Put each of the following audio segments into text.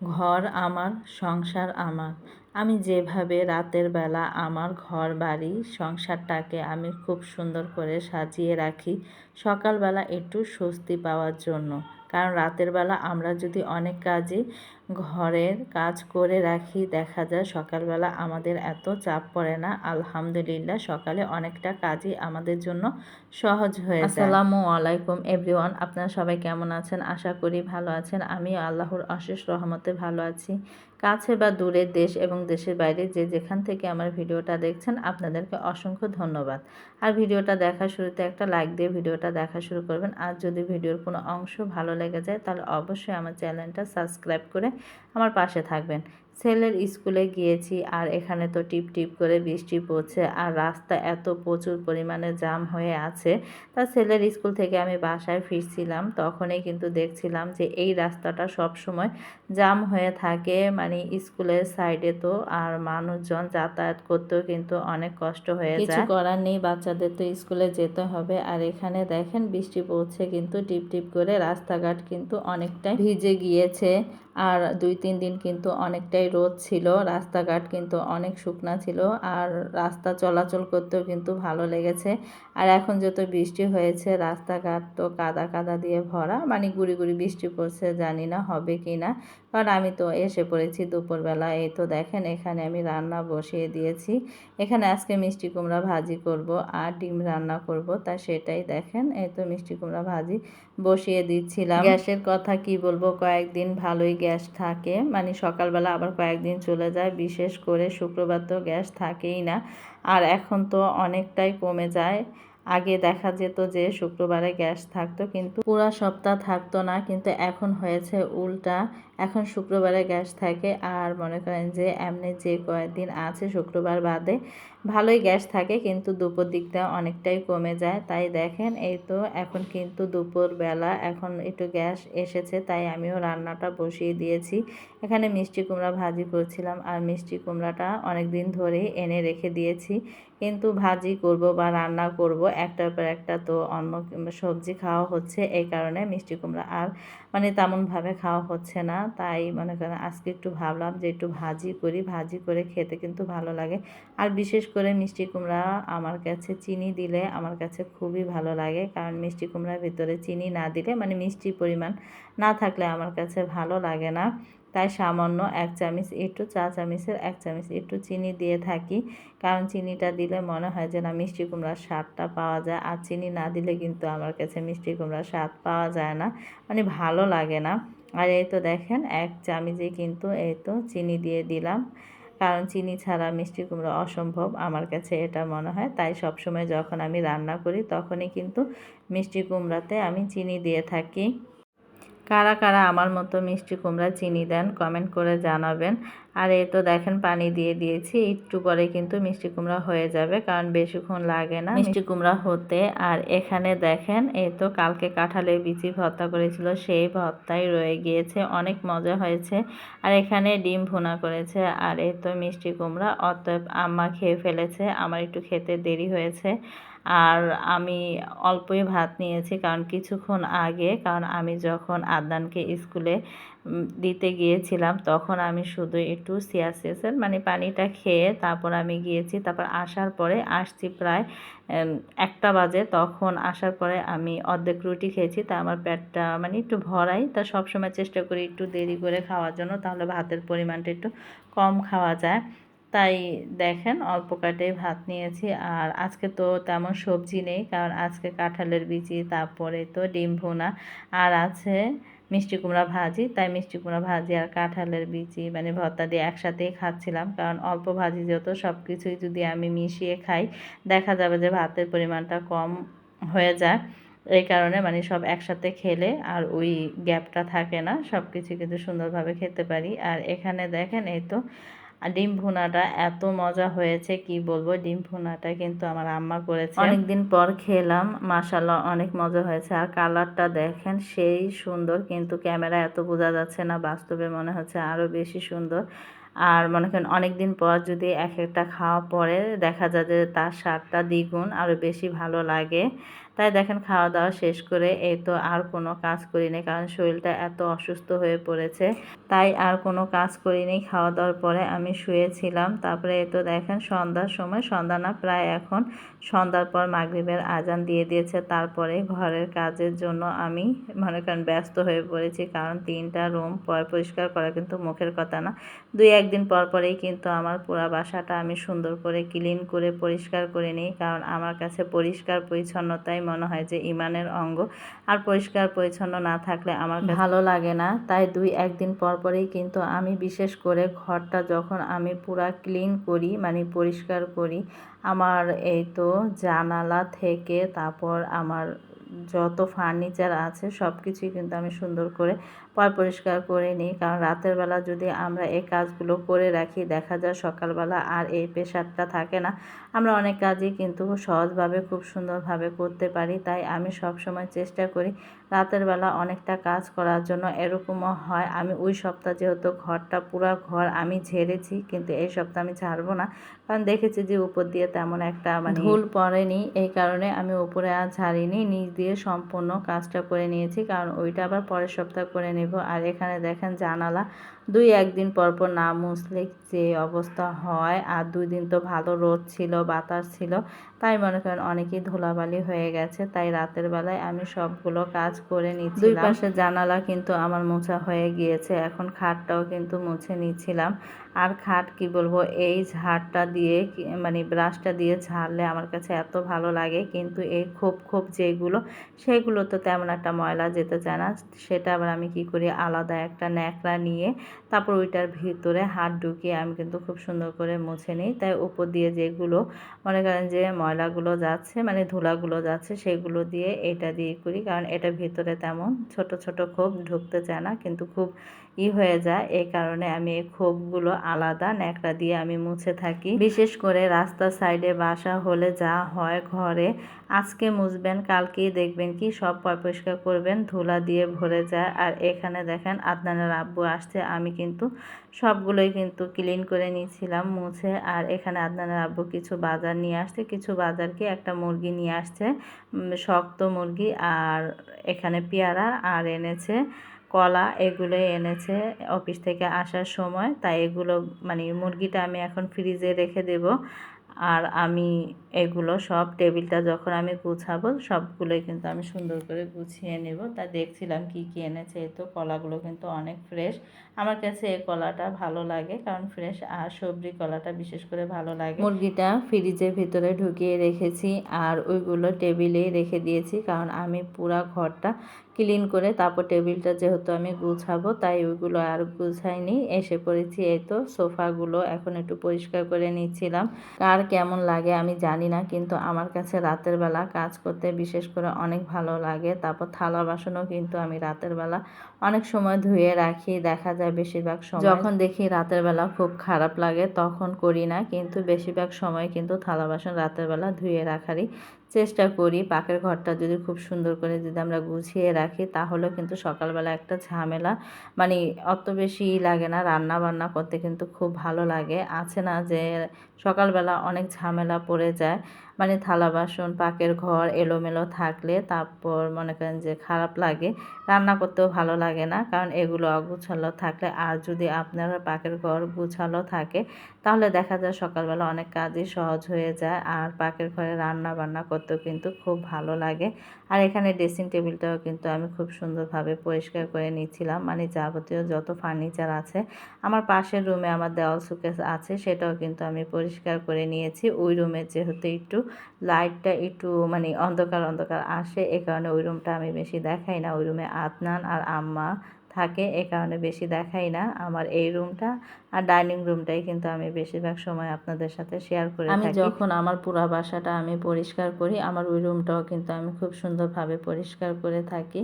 ঘর আমার, সংসার আমার। আমি যেভাবে রাতের বেলা আমার ঘর, বাড়ি, সংসারটাকে আমি খুব সুন্দর করে সাজিয়ে রাখি, সকালবেলা একটু স্বস্তি পাওয়ার জন্য। কারণ রাতের বেলা আমরা যদি অনেক কাজে ঘরের কাজ করে রাখি, দেখা যায় সকালবেলা আমাদের এত চাপ পড়ে না। আলহামদুলিল্লাহ, সকালে অনেকটা কাজই আমাদের জন্য সহজ হয়ে আসসালামু আলাইকুম এভরিওয়ান, আপনারা সবাই কেমন আছেন? আশা করি ভালো আছেন। আমি আল্লাহর অশেষ রহমতে ভালো আছি। কাছে বা দূরের দেশ এবং দেশের বাইরে যে যেখান থেকে আমার ভিডিওটা দেখছেন, আপনাদেরকে অসংখ্য ধন্যবাদ। আর ভিডিওটা দেখা শুরুতে একটা লাইক দিয়ে ভিডিওটা দেখা শুরু করবেন। আর যদি ভিডিওর কোনো অংশ ভালো লেগে যায়, তাহলে অবশ্যই আমার চ্যানেলটা সাবস্ক্রাইব করে আমার পাশে থাকবেন। ছেলের স্কুলে গিয়েছি আর এখানে তো টিপ টিপ করে বৃষ্টি পড়ছে আর রাস্তা এত প্রচুর পরিমাণে জাম হয়ে আছে। তা ছেলের স্কুল থেকে আমি বাসায় ফিরছিলাম। তখনই কিন্তু দেখছিলাম যে এই রাস্তাটা সব সময় জাম হয়ে থাকে। মানে স্কুলের সাইডে তো আর মানুষজন যাতায়াত করতেও কিন্তু অনেক কষ্ট হয়ে যায়। কিছু করার নেই বাচ্চাদের তো স্কুলে যেতে হবে। আর এখানে দেখেন বৃষ্টি পড়ছে কিন্তু টিপ টিপ করে রাস্তাঘাট কিন্তু অনেকটাই ভিজে গিয়েছে। আর দুই, তিন দিন কিন্তু অনেকটাই রোদ ছিল, রাস্তাঘাট কিন্তু অনেক শুকনা ছিল আর রাস্তা চলাচল করতেও কিন্তু ভালো লেগেছে। আর এখন যত বৃষ্টি হয়েছে, রাস্তাঘাট তো কাদা কাদা দিয়ে ভরা মানে গুড়ি গুড়ি বৃষ্টি পড়ছে, জানি না হবে কি না কারণ আমি তো এসে পড়েছি দুপুরবেলা। এই তো দেখেন, এখানে আমি রান্না বসিয়ে দিয়েছি। এখানে আজকে মিষ্টি কুমড়া ভাজি করব আর ডিম রান্না করব। তা সেটাই দেখেন, এই তো মিষ্টি কুমড়া ভাজি বসিয়ে দিচ্ছিলাম। গ্যাসের কথা কি বলব? কয়েকদিন ভালোই গ্যাস থাকে। মানে সকালবেলা আবার কয়েকদিন চলে যায়। বিশেষ করে শুক্রবার তো গ্যাস থাকেই না। আর এখন তো অনেকটাই কমে যায়। আগে দেখা যেত যে শুক্রবারে গ্যাস থাকতো, কিন্তু পুরো সপ্তাহ থাকতো না, কিন্তু এখন হয়েছে উল্টা। এখন শুক্রবারে গ্যাস থাকে, আর মনে করেন যে এমনি যে কয়েকদিন আছে শুক্রবার বাদে ভালোই গ্যাস থাকে, কিন্তু দুপুর দিকটা অনেকটাই কমে যায়। তাই দেখেন, এই তো এখন কিন্তু দুপুর বেলা এখন একটু গ্যাস এসেছে, তাই আমিও রান্নাটা বসিয়ে দিয়েছি। এখানে মিষ্টি কুমড়া ভাজি করছিলাম, আর মিষ্টি কুমড়াটা অনেক দিন ধরেই এনে রেখে দিয়েছি। কিন্তু ভাজি করব বা রান্না করব, একটার পর একটা তো অন্য সবজি খাওয়া হচ্ছে, এই কারণে মিষ্টি কুমড়া আর মানে তেমনভাবে খাওয়া হচ্ছে না। তাই মনে করেন আজকে একটু ভাবলাম যে একটু ভাজি করি। ভাজি করে খেতে কিন্তু ভালো লাগে। আর বিশেষ করে মিষ্টি কুমড়া আমার কাছে চিনি দিলে আমার কাছে খুবই ভালো লাগে। কারণ মিষ্টি কুমড়ার ভিতরে চিনি না দিলে মানে মিষ্টির পরিমাণ না থাকলে আমার কাছে ভালো লাগে না। তাই সামান্য এক চামচ, একটু চা চামচের এক চামচ, একটু চিনি দিয়ে থাকি। কারণ চিনিটা দিলে মনে হয় যে না, মিষ্টি কুমড়ার স্বাদটা পাওয়া যায়। আর চিনি না দিলে কিন্তু আমার কাছে মিষ্টি কুমড়ার স্বাদ পাওয়া যায় না। মানে ভালো লাগে না। আর এই তো দেখেন, এক চামচে কিন্তু এই তো চিনি দিয়ে দিলাম। কারণ চিনি ছাড়া মিষ্টি কুমড়া অসম্ভব আমার কাছে এটা মনে হয়। তাই সবসময় যখন আমি রান্না করি, তখনই কিন্তু মিষ্টি কুমড়াতে আমি চিনি দিয়ে থাকি। কারা কারা আমার মতো মিষ্টি কুমড়া চিনি দেন কমেন্ট করে জানাবেন। আর এই তো দেখেন পানি দিয়ে দিয়েছি একটু পরে কিন্তু মিষ্টি কুমড়া হয়ে যাবে কারণ বেশিক্ষণ লাগে না মিষ্টি কুমড়া হতে। আর এখানে দেখেন এই তো কালকে কাঁঠালের বিচি ভর্তা করেছিল সেই ভর্তাই রয়ে গিয়েছে অনেক মজা হয়েছে। আর এখানে ডিম ভুনা করেছে আর এই তো মিষ্টি কুমড়া অতএব আম্মা খেয়ে ফেলেছে আমার একটু খেতে দেরি হয়েছে। আর আমি অল্পই ভাত নিয়েছি কারণ কিছুক্ষণ আগে, কারণ আমি যখন আদনানকে স্কুলে দিতে গিয়েছিলাম, তখন আমি শুধু একটু সিয়াসিয়াসের মানে পানিটা খেয়ে তারপর আমি গিয়েছি, তারপর আসার পরে আসছি প্রায় একটা বাজে, তখন আসার পরে আমি অর্ধেক রুটি খেয়েছি, তা আমার পেটটা মানে একটু ভরাই, তা সবসময় চেষ্টা করি একটু দেরি করে খাওয়ার জন্য, তাহলে ভাতের পরিমাণটা একটু কম খাওয়া যায়। তাই দেখেন অল্প কাটে ভাত নিয়েছি। আর আজকে তো তেমন সবজি নেই, কারণ আজকে কাঁঠালের বিচি, তারপরে তো ডিম ভুনা, আর আছে মিষ্টি কুমড়া ভাজি। তাই মিষ্টি কুমড়া ভাজি আর কাঁঠালের বিচি মানে ভর্তা দিয়ে একসাথেই খাচ্ছিলাম। কারণ অল্প ভাজি যত সব কিছুই যদি আমি মিশিয়ে খাই, দেখা যাবে যে ভাতের পরিমাণটা কম হয়ে যায়। এই কারণে মানে সব একসাথে খেলে আর ওই গ্যাপটা থাকে না সব কিছু কিন্তু সুন্দরভাবে খেতে পারি। আর এখানে দেখেন এই তো আর ডিম ভুনাটা এত মজা হয়েছে, কি বলব? ডিম ভুনাটা কিন্তু আমার আম্মা করেছে। অনেকদিন পর খেলাম মাসাল্লাহ অনেক মজা হয়েছে। আর কালারটা দেখেন, সেই সুন্দর, কিন্তু ক্যামেরা এত বোঝা যাচ্ছে না, বাস্তবে মনে হচ্ছে আরও বেশি সুন্দর। আর মনে করেন অনেক দিন পর যদি এক একটা খাওয়া পরে দেখা যায় যে তার স্বাদটা দ্বিগুণ আরও বেশি ভালো লাগে। তাই দেখেন খাওয়া দাওয়া শেষ করে এই তো আর কোনো কাজ করিনি কারণ শরীরটা এত অসুস্থ হয়ে পড়েছে। তাই আর কোনো কাজ করিনি। খাওয়া দাওয়ার পরে আমি শুয়েছিলাম। তারপরে এই তো দেখেন সন্ধ্যার সময়, সন্ধ্যা না, প্রায় এখন সন্ধ্যার পর মাগরিবের আজান দিয়ে দিয়েছে। তারপরে ঘরের কাজের জন্য আমি মনে করেন ব্যস্ত হয়ে পড়েছি কারণ তিনটা রুম পরিষ্কার করা কিন্তু মুখের কথা না। দুই, একদিন পর পরেই কিন্তু আমার পুরো বাসাটা আমি সুন্দর করে ক্লিন করে পরিষ্কার করে নিই কারণ আমার কাছে পরিষ্কার, পরিচ্ছন্নতাই মনে হয় যে ইমানের অঙ্গ। আর পরিষ্কার পরিচ্ছন্ন না থাকলে আমার ভালো লাগে না। তাই দুই একদিন পর পরেই কিন্তু আমি বিশেষ করে ঘরটা যখন আমি পুরা ক্লিন করি মানে পরিষ্কার করি, আমার এই তো জানালা থেকে তারপর আমার যত ফার্নিচার আছে সব কিছুই কিন্তু আমি সুন্দর করে পয় পরিষ্কার করে নিই। কারণ রাতের বেলা যদি আমরা এই কাজগুলো করে রাখি দেখা যায় সকালবেলা আর এই প্রেশারটা থাকে না। আমরা অনেক কাজই কিন্তু সহজভাবে খুব সুন্দরভাবে করতে পারি। তাই আমি সব সময় চেষ্টা করি রাতের বেলা অনেকটা কাজ করার জন্য। এরকমও হয় আমি ওই সপ্তাহ যেহেতু ঘরটা পুরো ঘর আমি ঝেড়েছি কিন্তু এই সপ্তাহ আমি ঝাড়বো না। কারণ দেখেছি যে উপর দিয়ে তেমন একটা মানে ভুল পড়েনি। এই কারণে আমি উপরে আর ঝাড়িনি নিচ দিয়ে সম্পূর্ণ কাজটা করে নিয়েছি। কারণ ওইটা আবার পরের সপ্তাহ করে নেব। আর এখানে দেখেন জানালা, দুই একদিন পর পর না মুছলে যে অবস্থা হয়। আর দুই দিন তো ভালো রোদ ছিল, বাতাস ছিল, তাই মনে করেন অনেকেই ধুলাবালি হয়ে গেছে। তাই রাতের বেলায় আমি সবগুলো কাজ করে নিচ্ছি দুই পাশে জানালা কিন্তু আমার মোছা হয়ে গিয়েছে, এখন খাটটাও কিন্তু মুছে নিচ্ছিলাম। আর খাট কি বলব, এই ঝাড়টা দিয়ে মানে ব্রাশটা দিয়ে ঝাড়লে আমার কাছে এত ভালো লাগে। কিন্তু এই খোপ খোপ যেগুলো, সেগুলো তো তেমন একটা ময়লা যেতে চায় না। সেটা আবার আমি কি করি আলাদা একটা ন্যাকড়া নিয়ে তারপর ওইটার ভিতরে হাত ঢুকিয়ে আমি কিন্তু খুব সুন্দর করে মুছে নিই। তাই উপর দিয়ে যেগুলো মনে করেন যে ময়লাগুলো যাচ্ছে মানে ধুলাগুলো যাচ্ছে, সেগুলো দিয়ে এটা দিয়ে করি। কারণ এটা ভিতরে তেমন ছোট ছোট খোপ ঢুকতে চায় না, কিন্তু খুব ই হয়ে যায়। এই কারণে আমি এই খোপগুলো আলাদা ন্যাকড়া দিয়ে আমি মুছে থাকি। বিশেষ করে রাস্তার সাইডে বাসা হলে যা হয় ঘরে আজকে মুছবেন, কালকেই দেখবেন কি সব পরিষ্কার করবেন, ধুলা দিয়ে ভরে যায়। আর এখানে দেখেন আদনানের আব্বু আসছে, আমি কিন্তু সবগুলোই কিন্তু ক্লিন করে নিয়েছিলাম মুছে। আর এখানে আদনানের আব্বু কিছু বাজার নিয়ে আসছে, কিছু বাজারকে একটা মুরগি নিয়ে আসছে শক্ত মুরগি আর এখানে পেয়ারা আর এনেছে, কলা এগুলো এনেছে অফিস থেকে আসার সময়। তাই এগুলো মানে মুরগিটা আমি এখন ফ্রিজে রেখে দেব। আর আমি এগুলো সব টেবিলটা যখন আমি গুছাবো, সবগুলোই কিন্তু আমি সুন্দর করে গুছিয়ে নেব। তা দেখছিলাম কি কী এনেছে তো কলাগুলো কিন্তু অনেক ফ্রেশ আমার কাছে এই কলাটা ভালো লাগে, কারণ ফ্রেশ আর সবজি কলাটা বিশেষ করে ভালো লাগে। মুরগিটা ফ্রিজের ভিতরে ঢুকিয়ে রেখেছি আর ওইগুলো টেবিলেই রেখে দিয়েছি, কারণ আমি পুরা ঘরটা ক্লিন করে তারপর টেবিলটা যেহেতু আমি গুছাবো, তাই ওইগুলো আর গুছাইনি। এসে পড়েছি এই তো, সোফাগুলো এখন একটু পরিষ্কার করে নিচ্ছিলাম। কার কেমন লাগে আমি জানি না, কিন্তু আমার কাছে রাতের বেলা কাজ করতে বিশেষ করে অনেক ভালো লাগে। তারপর থালা বাসনও কিন্তু আমি রাতের বেলা অনেক সময় ধুয়ে রাখি, দেখা যায় বেশিরভাগ সময়। যখন দেখি রাতের বেলা খুব খারাপ লাগে, তখন করি না, কিন্তু বেশিরভাগ সময় কিন্তু থালা বাসন রাতের বেলা ধুয়ে রাখারই চেষ্টা করি। পাকের ঘরটা যদি খুব সুন্দর করে যদি আমরা গুছিয়ে রাখি তাহলেও কিন্তু সকালবেলা একটা ঝামেলা মানে অত বেশি লাগে না রান্না বান্না করতে কিন্তু খুব ভালো লাগে। আছে না যে সকালবেলা অনেক ঝামেলা পড়ে যায় মানে থালা বাসন, পাকের ঘর এলোমেলো থাকলে তারপর মনে করেন যে খারাপ লাগে। রান্না করতেও ভালো লাগে না, কারণ এগুলো অগুছালো থাকলে আর যদি আপনার পাকের ঘর গুছালো থাকে, তাহলে দেখা যায় সকালবেলা অনেক কাজই সহজ হয়ে যায়। আর পাকের ঘরে রান্না বান্না করতেও কিন্তু খুব ভালো লাগে। আর এখানে ড্রেসিং টেবিলটাও কিন্তু আমি খুব সুন্দরভাবে পরিষ্কার করে নিয়েছিলাম মানে যাবতীয় যত ফার্নিচার আছে, আমার পাশের রুমে আমার দেওয়াল সুকেস আছে, সেটাও কিন্তু আমি পরিষ্কার করে নিয়েছি। ওই রুমে যেহেতু একটু লাইটটা একটু মানে অন্ধকার অন্ধকার আসে, এ কারণে ওই রুমটা আমি বেশি দেখাই না। ওই রুমে আদনান আর আম্মা থাকে এ কারণে বেশি দেখাই না আমার এই রুমটা। আর ডাইনিং রুমটাই কিন্তু আমি বেশিরভাগ সময় আপনাদের সাথে শেয়ার করে আমি যখন আমার পুরা বাসাটা আমি পরিষ্কার করি আমার ওই রুমটাও কিন্তু আমি খুব সুন্দরভাবে পরিষ্কার করে থাকি।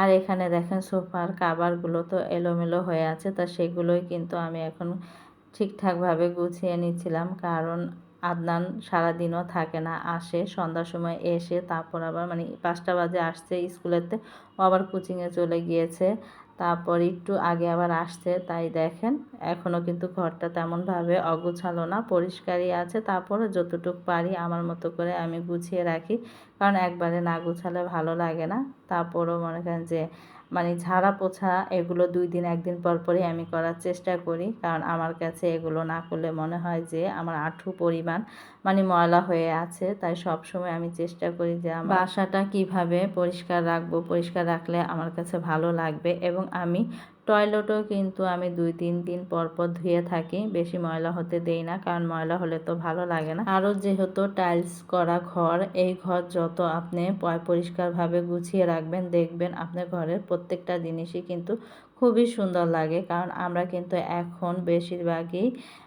আর এখানে দেখেন সোফার কাবারগুলো তো এলোমেলো হয়ে আছে তা সেগুলোই কিন্তু আমি এখন ঠিকঠাকভাবে গুছিয়ে নিচ্ছিলাম। কারণ আদনান সারাদিনও থাকে না আসে সন্ধ্যার সময় এসে তারপর আবার মানে পাঁচটা বাজে আসছে স্কুলেতে ও আবার কোচিংয়ে চলে গিয়েছে। তারপর একটু আগে আবার আসছে, তাই দেখেন এখনও কিন্তু ঘরটা তেমনভাবে অগুছালো না, পরিষ্কারই আছে। তারপরে যতটুকু পারি আমার মতো করে আমি গুছিয়ে রাখি, কারণ একবারে না গুছালে ভালো লাগে না। তারপরও মনে করেন যে মানে ঝাড়া পোছা এগুলো দুই দিন, একদিন পর পরই আমি করার চেষ্টা করি, কারণ আমার কাছে এগুলো না করলে মনে হয় যে, আমার আঁঠু পরিমাণ মানে ময়লা হয়ে আছে, তাই সব সময় আমি চেষ্টা করি যে আমার বাসাটা কীভাবে পরিষ্কার রাখব, পরিষ্কার রাখলে আমার কাছে ভালো লাগবে। এবং আমি টয়লেটও কিন্তু আমি দুই তিন দিন পর পর ধুয়ে থাকি, বেশি ময়লা হতে দেই না, কারণ ময়লা হলে তো ভালো লাগে না। আরও যেহেতু টাইলস করা ঘর, এই ঘর যত আপনি পরিষ্কারভাবে গুছিয়ে রাখবেন, দেখবেন আপনার ঘরের প্রত্যেকটা জিনিসই কিন্তু খুবই সুন্দর লাগে। কারণ আমরা কিন্তু এখন বেশিরভাগই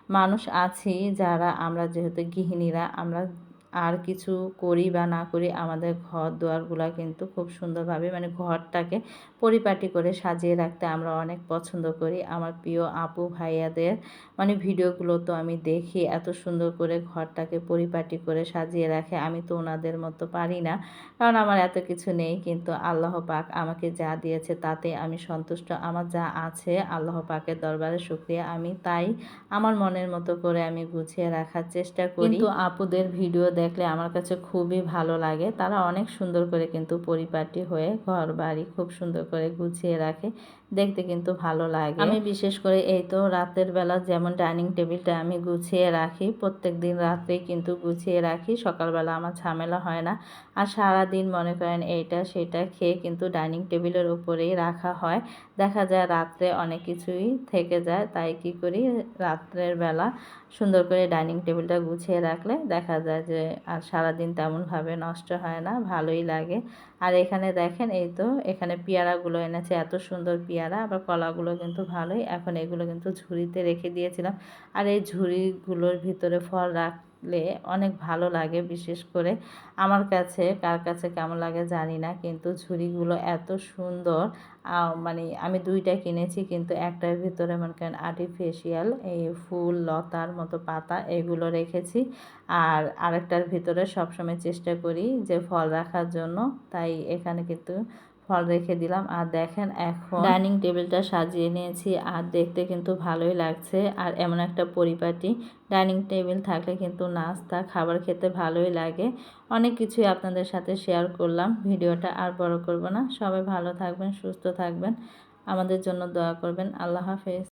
মানুষ আছি যারা আমরা যেহেতু গৃহিণীরা, আমরা আর কিছু করি বা না করি আমাদের ঘর দুয়ারগুলো কিন্তু খুব সুন্দরভাবে মানে ঘরটাকে পরিপাটি করে সাজিয়ে রাখতে আমরা অনেক পছন্দ করি। আমার প্রিয় আপু ভাইয়াদের। মানে ভিডিওগুলো তো আমি দেখি, এত সুন্দর করে ঘরটাকে পরিপাটি করে সাজিয়ে রাখে। আমি তো ওনাদের মতো পারি না, কারণ আমার এত কিছু নেই। কিন্তু আল্লাহ পাক আমাকে যা দিয়েছে তাতে আমি সন্তুষ্ট। আমার যা আছে আল্লাহ পাকের দরবারে শুক্রিয়া। আমি তাই আমার মনের মতো করে আমি গুছিয়ে রাখার চেষ্টা করি। কিন্তু আপুদের ভিডিও দেখলে আমার কাছে খুবই ভালো লাগে। তারা অনেক সুন্দর করে কিন্তু পরিপাটি হয়ে ঘর বাড়ি খুব সুন্দর করে গুছিয়ে রাখে। দেখতে কিন্তু ভালো লাগে। আমি বিশেষ করে এই তো রাতের বেলা যেমন ডাইনিং টেবিলটা আমি গুছিয়ে রাখি প্রত্যেক দিন রাত্রেই কিন্তু গুছিয়ে রাখি, সকালবেলা আমার ঝামেলা হয় না। আর সারা দিন মনে করেন এইটা সেটা খেয়ে কিন্তু ডাইনিং টেবিলের উপরেই রাখা হয়। দেখা যায় রাত্রে অনেক কিছুই থেকে যায়, তাই কি করি? রাত্রের বেলা সুন্দর করে ডাইনিং টেবিলটা গুছিয়ে রাখলে দেখা যায় যে আর সারাদিন তেমনভাবে নষ্ট হয় না, ভালোই লাগে। আর এখানে দেখেন এই তো এখানে পেয়ারাগুলো এনেছে, এত সুন্দর পেয়ারা। আবার কলাগুলো কিন্তু ভালোই। এখন এগুলো কিন্তু ঝুড়িতে রেখে দিয়েছিলাম। আর এই ঝুড়িগুলোর ভিতরে ফল রাখ থাকলে অনেক ভালো লাগে, বিশেষ করে আমার কাছে, কার কাছে কেমন লাগে জানি না, কিন্তু ঝুড়িগুলো এত সুন্দর। মানে আমি দুইটা কিনেছি, কিন্তু একটার ভিতরে মনে করেন আর্টিফিশিয়াল এই ফুল, লতার মতো পাতা, এগুলো রেখেছি। আর আরেকটার ভিতরে সবসময় চেষ্টা করি যে ফল রাখার জন্য। তাই এখানে কিন্তু ফল রেখে দিলাম। আর দেখেন এখন ডাইনিং টেবিলটা সাজিয়ে নিয়েছি। আর দেখতে কিন্তু ভালোই লাগছে। আর এমন একটা পরিপাটি ডাইনিং টেবিল থাকলে কিন্তু নাস্তা, খাবার খেতে ভালোই লাগে। অনেক কিছুই আপনাদের সাথে শেয়ার করলাম। ভিডিওটা আর বড় করব না। সবাই ভালো থাকবেন, সুস্থ থাকবেন। আমাদের জন্য দোয়া করবেন। আল্লাহ হাফেজ।